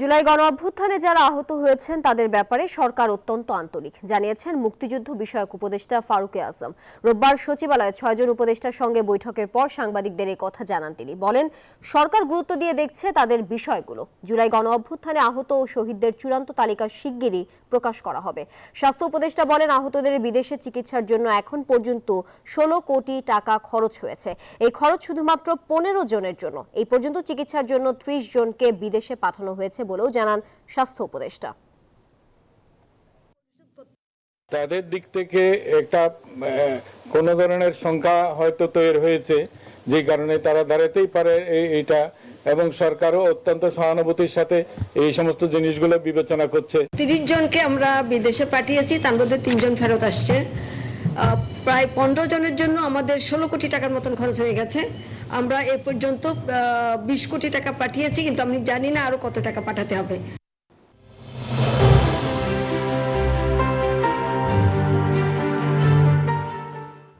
জুলাই গণ অভ্যুত্থানে যারা আহত হয়েছেন, তাদের ব্যাপারে সরকার অত্যন্ত আন্তরিক। জানিয়েছেন মুক্তিযুদ্ধ বিষয়ক উপদেষ্টা ফারুকে আজম। রোববার সচিবালয়ে ছয়জন উপদেষ্টার সঙ্গে বৈঠকের পর সাংবাদিকদের এই কথা জানান তিনি। বলেন, সরকার গুরুত্ব দিয়ে দেখছে তাদের বিষয়গুলো। জুলাই গণ অভ্যুত্থানে আহত ও শহীদদের চূড়ান্ত তালিকা শিগগিরই প্রকাশ করা হবে। স্বাস্থ্য উপদেষ্টা বলেন, আহতদের বিদেশে চিকিৎসার জন্য এখন পর্যন্ত ষোলো কোটি টাকা খরচ হয়েছে। এই খরচ শুধুমাত্র পনেরো জনের জন্য। এই পর্যন্ত চিকিৎসার জন্য ত্রিশ জনকে বিদেশে পাঠানো হয়েছে বলেও জানান স্বাস্থ্য উপদেষ্টা। তাদের দিক থেকে একটা কোনো ধরনের সংখ্যা হয়তো তৈরি হয়েছে যে কারণে তারা দাঁড়াতেই পারে এই- এইটা এবং সরকারও অত্যন্ত সহানুভূতির সাথে এই সমস্ত জিনিসগুলো বিবেচনা করছে। তিরিশ জনকে আমরা বিদেশে পাঠিয়েছি তার মধ্যে তিনজন ফেরত আসছে। প্রায় পনেরো জনের জন্য আমাদের ষোলো কোটি টাকার মতন খরচ হয়ে গেছে। আমরা এ পর্যন্ত বিশ কোটি টাকা পাঠিয়েছি, কিন্তু আমি জানি না আরও কত টাকা পাঠাতে হবে।